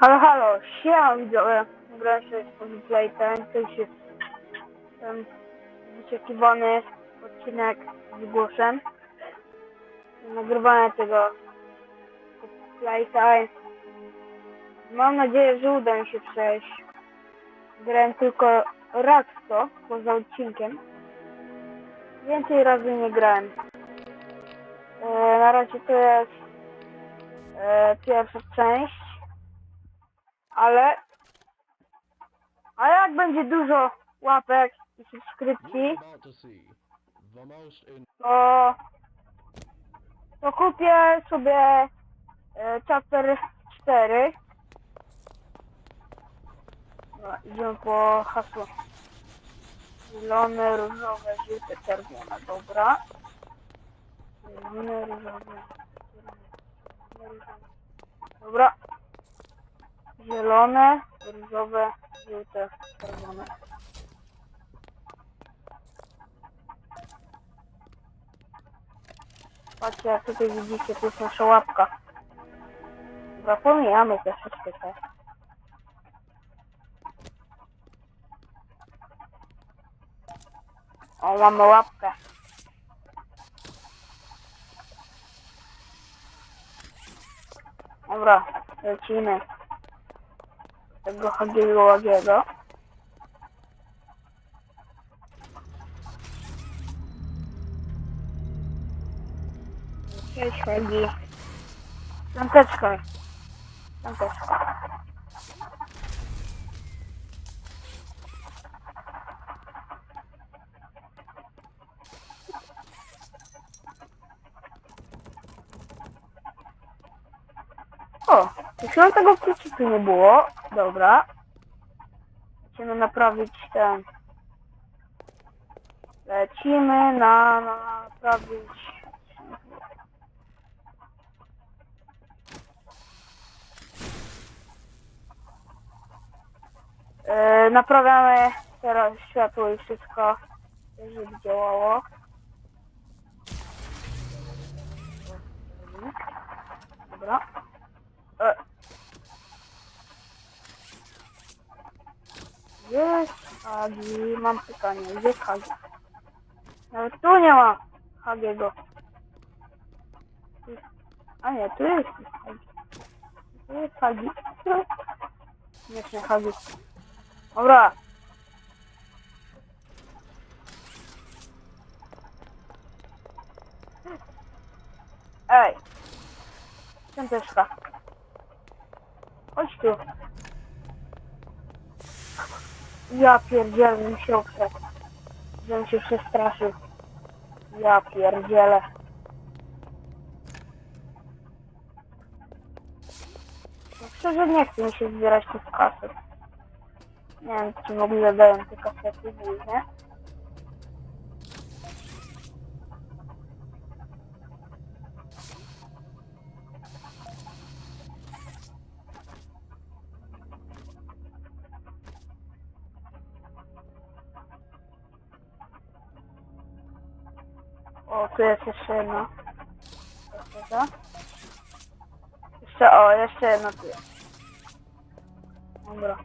Halo, halo, siema widzowie. Gram się z Playtime, to jest ten wyczekiwany odcinek z głosem. Nagrywanie tego Playtime. Mam nadzieję, że uda mi się przejść. Grałem tylko raz to, poza odcinkiem. Więcej razy nie grałem. E, na razie to jest e, pierwsza część ale ale jak będzie dużo łapek i subskrypcji, to to to kupię sobie e, chapter 4 no, idziemy po hasło. Zielone, różowe, żółte, czerwone, dobra. Zielone, różowe, czerwone, różowe. dobra zielone, różowe, żółte, czerwone. Patrzcie, jak tutaj widzicie, to jest nasza łapka. Te wszystkie te. O, mamy łapkę. Dobra, lecimy tego Hagiego Łagiego. Cześć Hagi. Piąteczka. Piąteczka. O, już tego kluczyku nie było. Dobra. Musimy naprawić ten. Lecimy na, na naprawić. Yy, naprawiamy teraz światło i wszystko, żeby działało. Dobra. E. Jest Hagi, mam pytanie, gdzie jest Hagi? Nawet tu nie ma Hagiego. A nie, tu jest Hagi. Tu jest Hagi. Nie, nie Hagi. Dobra. Ej. Piąteczka. Chodź tu. Ja pierdzielę, mi się obszedł. Żebym się przestraszył. Ja pierdzielę. No szczerze nie chce mi się zbierać tych kaset. Nie wiem, czy w ogóle dają te kasety, nie? O, tu jest jeszcze. Jeszcze to. Jeszcze, o, jeszcze jedna tu jest. Dobra.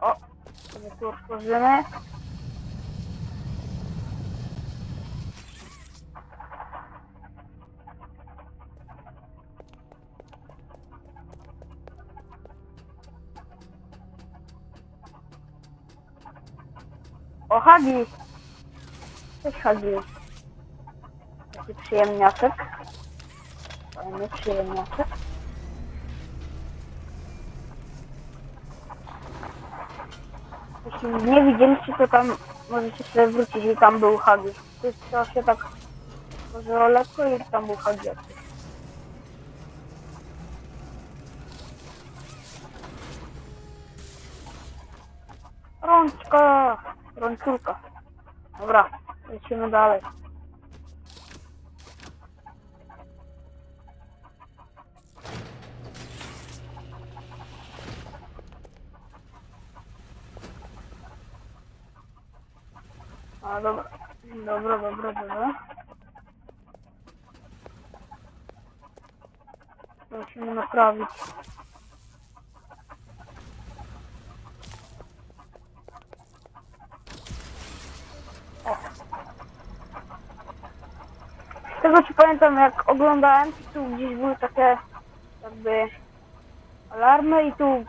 O, sobie tu otworzymy. O, Hagi! Cześć, Hagi. Przyjemniaczek. Fajny przyjemniaczek. Jeśli nie widzieliście, to tam możecie sobie wrócić i tam był Hagi. To jest troszkę tak może lekko i tam był Hagi. Rączka! Rączulka. Dobra, lecimy dalej. A dobra, dobra, dobra, dobra. Musimy naprawić. Tego co pamiętam, jak oglądałem, tu gdzieś były takie jakby alarmy i tu e,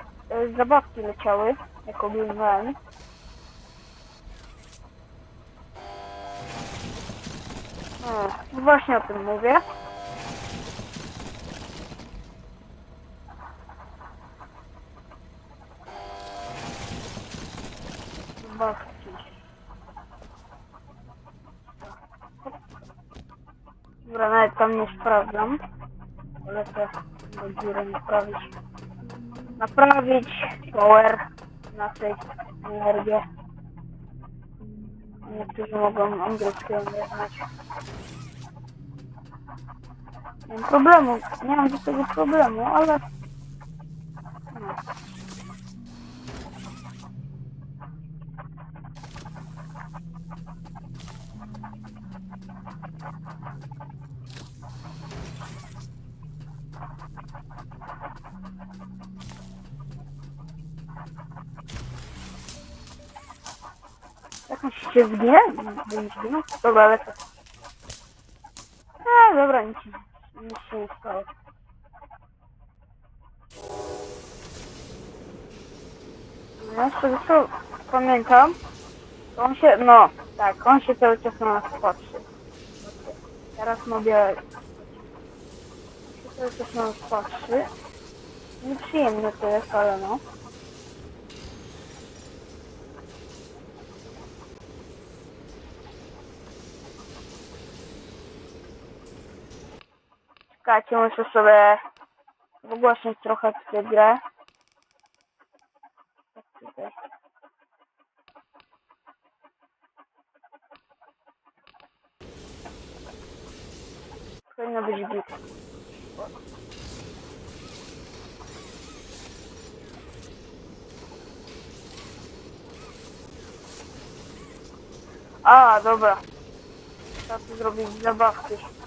zabawki leciały, jak oglądałem. Właśnie o tym mówię. Zabawki. Dobra, nawet tam nie sprawdzam. To do dziury naprawić. Naprawić power, nasyć energię. Niektórzy mogą angielskiego nie znać. Nie mam problemu, nie mam do tego problemu, ale... No. Jak on się zginie? Nie? Dobra, lecę. A, dobra, się- nie stało. No, z tego co pamiętam, to on się, no, tak, on się cały czas na nas patrzy. Teraz mówię, on się cały czas na nas patrzy. Nieprzyjemne to jest, ale no. Czekajcie, muszę sobie wygłosić trochę tę grę. Powinno być git. A, dobra. Trzeba tu zrobić zabawki.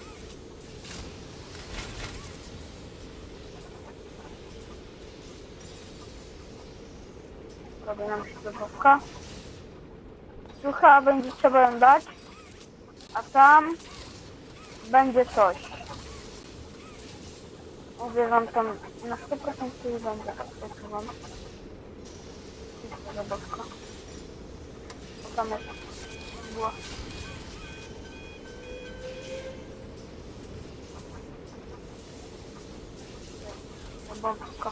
Robi nam się zabawka. Będzie trzeba ją dać. A tam będzie coś. Mówię wam tam na 100% tu będzie. Wam. Jest ta zabawka. Bo tam jest. Była. Zabawka.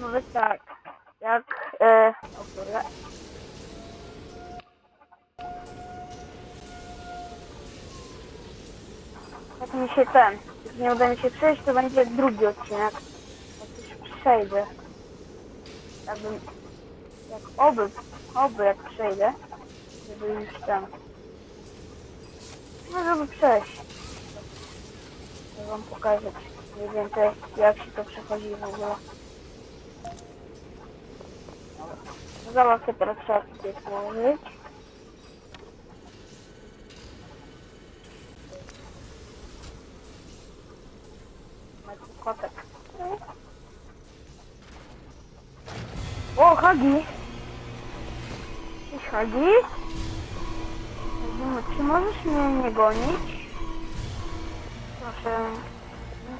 Mówię tak, jak... E, o kurde. Jak mi się ten, jak nie uda mi się przejść, to będzie drugi odcinek. Jak już przejdę. Jakbym, jak oby, oby jak przejdę, żeby już tam. No żeby przejść. To wam pokażę mniej więcej jak się to przechodzi w ogóle. Zabawkę teraz trzeba tutaj położyć. Kotek. O, Hagi! Cześć, Hagi? Czy możesz mnie nie gonić? Proszę.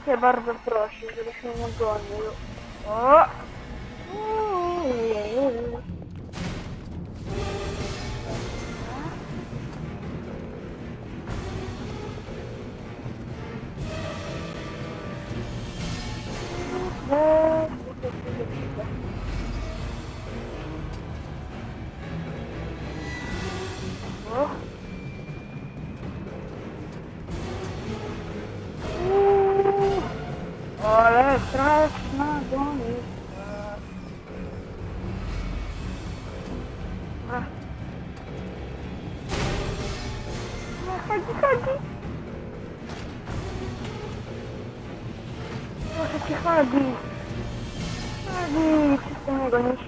Cię bardzo prosi, żebyś mnie nie gonił. O! Ale straszna gonica. Ach. No, Chodzi, chodzi. Proszę cię, chodzi. Agi, przestań mnie gonić.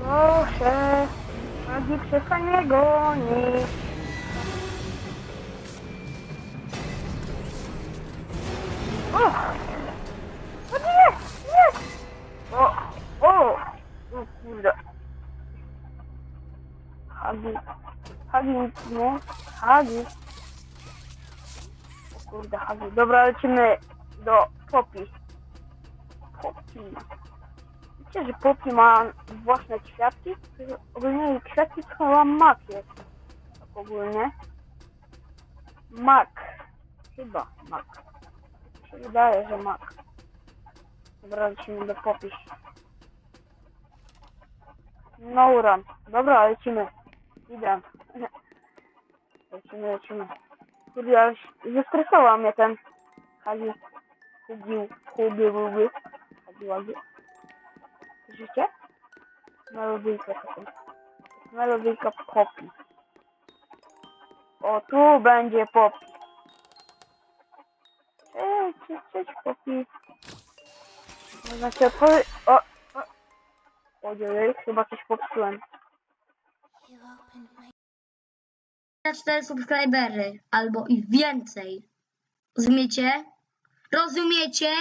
Proszę. Agi, przestań mnie gonić. O! Hagi, nie? Hagi. O kurde, Hagi. Dobra, lecimy do Poppy. Poppy. Wiecie, że Poppy ma własne kwiatki? Ogólnie kwiatki to chyba mak jest. Tak ogólnie. Mak. Chyba mak. Się wydaje, że mak. Dobra, lecimy do Poppy. No run. Dobra, lecimy. Idę. Lecimy, lecimy. Kurde, ale zestresował mnie ten Hagi. Hubił, hubił, hubił. Hagi, hagi. Słyszycie? Melodyjka taką. Melodyjka Poppy. O, tu będzie Poppy. Cześć, cześć, cześć Poppy. Można się otworzyć... O, o. Ojej, chyba coś popsułem. Na 4 subskrybery albo i więcej. Rozumiecie? Rozumiecie?